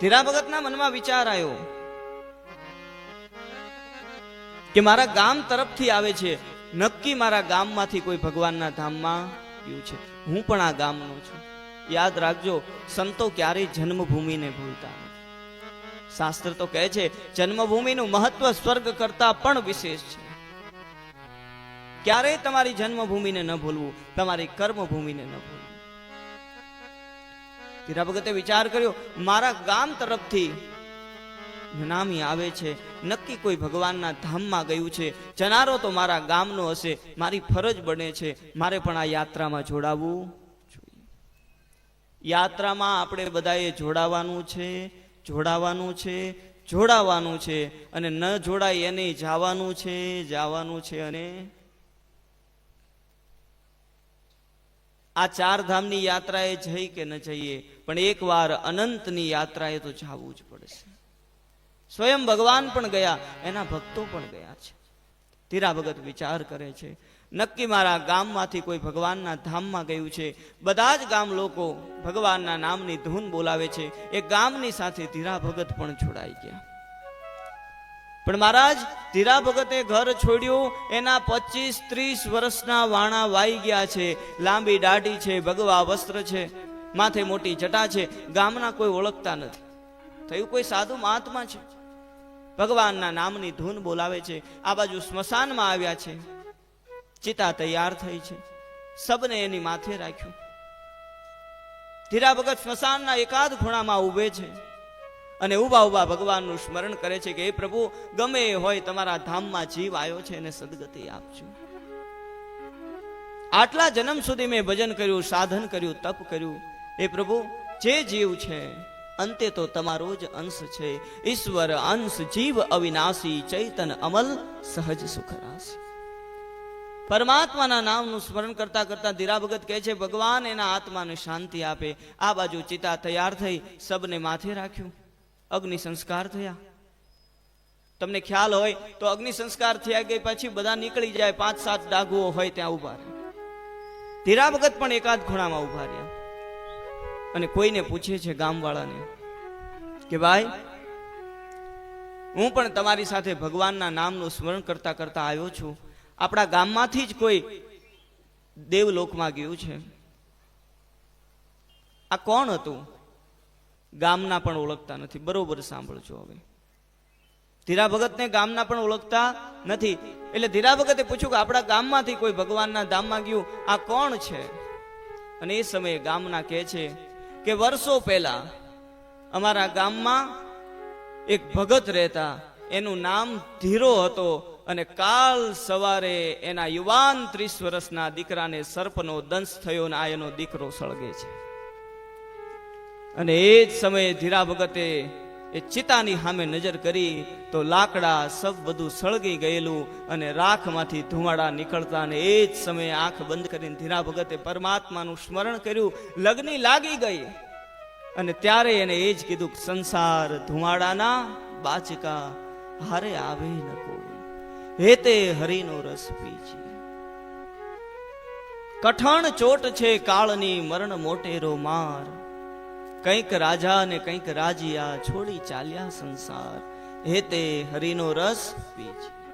ધીરા ભગતના મનમાં વિચાર આવ્યો કે મારા ગામ તરફથી આવે છે. નક્કી મારા ગામમાંથી કોઈ ભગવાનના ધામમાં ગયું છે. હું પણ આ ગામનો છું. યાદ રાખજો, સંતો ક્યારેય જન્મભૂમિને ભૂલતા શાસ્ત્ર તો કહે છે, જન્મભૂમિનું મહત્વ સ્વર્ગ કરતા પણ વિશેષ છે. ક્યારેય તમારી જન્મભૂમિને ન ભૂલવું, તમારી કર્મભૂમિને ન ભૂલવું. ધીરા ભગતે વિચાર કર્યો, મારા ગામ તરફથી નામી આવે છે. નક્કી કોઈ ભગવાનના ધામમાં ગયું છે. જનારો તો મારા ગામનો હશે. મારી ફરજ બને છે. મારે પણ આ યાત્રામાં જોઈએ. યાત્રામાં આપણે બધાએ જોડાવાનું છે જોડાવાનું છે જોડાવાનું છે. અને ન જોડાય એને જવાનું છે જવાનું છે અને આ ચાર ધામની યાત્રાએ જઈ કે ન જઈએ, પણ એકવાર અનંતની યાત્રાએ તો જવું જ પડશે સ્વયં ભગવાન પણ ગયા, એના ભક્તો પણ ગયા છે. ધીરા ભગત વિચાર કરે છે, નક્કી મારા ગામમાંથી કોઈ ભગવાનના ધામમાં ગયું છે. બધા જ ગામ લોકો ભગવાનના નામની ધૂન બોલાવે છે. એ ગામની સાથે ધીરા ભગત પણ જોડાઈ ગયા. પણ મહારાજ ધીરા ભગતે ઘર છોડ્યું, એના પચીસ ત્રીસ વર્ષના વાણા વાઈ ગયા છે. લાંબી દાઢી છે, ભગવા વસ્ત્ર છે, માથે મોટી જટા છે, ગામના કોઈ ઓળખતા નથી. થયું કોઈ સાધુ મહાત્મા છે? ભગવાનના નામની ધૂન બોલાવે છે, આ બાજુ સ્મશાનમાં આવ્યા છે. ચિતા તૈયાર થઈ છે, સબને એની માથે રાખ્યું. ધીરા ભગત સ્મશાનના એકાદ ખૂણામાં ઊભે છે. અને ઊભા ઊભા ભગવાનનું સ્મરણ કરે છે કે, હે પ્રભુ, ગમે એ હોય તમારા ધામમાં જીવ આવ્યો છે એને સદગતિ આપજો. આટલા જન્મ સુધી મેં ભજન કર્યું, સાધન કર્યું, તપ કર્યું. એ પ્રભુ, જે જીવ છે, અંતે તો તમારો જ અંશ છે. ઈશ્વર, અંશ, જીવ, અવિનાશી, ચૈતન, અમલ, સહજ, સુખરાશ. પરમાત્માના નામનું સ્મરણ કરતા કરતા ધીરા ભગત કહે છે, ભગવાન એના આત્માને શાંતિ આપે. આ બાજુ ચિતા તૈયાર થઈ, સબને માથે રાખ્યું. અગ્નિ સંસ્કાર થયા. તમને ખ્યાલ હોય તો અગ્નિ સંસ્કાર થયા ગઈ પછી બધા નીકળી જાય, પાંચ સાત ડાઘુઓ હોય ત્યાં ઊભા રહે ધીરા ભગત પણ એકાદ ખૂણામાં ઊભા રહ્યા. અને કોઈને પૂછે છે ગામવાળાને કે ભાઈ, હું પણ તમારી સાથે ભગવાનના નામનું સ્મરણ કરતા કરતા આવ્યો છું. આપણા ગામમાંથી જ કોઈ દેવલોકમાં ગયું છે. આ કોણ હતું? ગામના પણ ઓળખતા નથી. બરોબર સાંભળજો હવે. ધીરા ભગતને ગામના પણ ઓળખતા નથી. એટલે ધીરા ભગતે પૂછ્યું કે આપણા ગામમાંથી કોઈ ભગવાનના ધામમાં ગયું આ કોણ છે? અને એ સમયે ગામના કહે છે કે વર્ષો પહેલા અમારા ગામમાં એક ભગત રહેતા. એનું નામ ધીરો હતો અને કાલ સવારે એના યુવાન ત્રીસ વર્ષના દીકરાને સર્પનો દંશ થયો અને આ એનો દીકરો સળગે છે. અને એ જ સમયે ધીરા ભગતે એ ચિતાની સામે નજર કરી તો લાકડા સબ બધું સળગી ગયેલું અને રાખમાંથી ધુમાડા નીકળતા અને એ જ સમયે આંખ બંધ કરીને ધીરા ભગતે પરમાત્માનું સ્મરણ કર્યું. લગ્ની લાગી ગઈ અને ત્યારે એને એ જ કીધું સંસાર ધુમાડાના બાચકા હારે આવે ન કોઈ. હેતે હરિનો રસ પીજી. કઠણ ચોટ છે કાળની મરણ મોટેરો માર. કંઈક રાજા ને કંઈક રાજીયા છોડી ચાલ્યા સંસાર. હે તે હરિનો રસ પીજી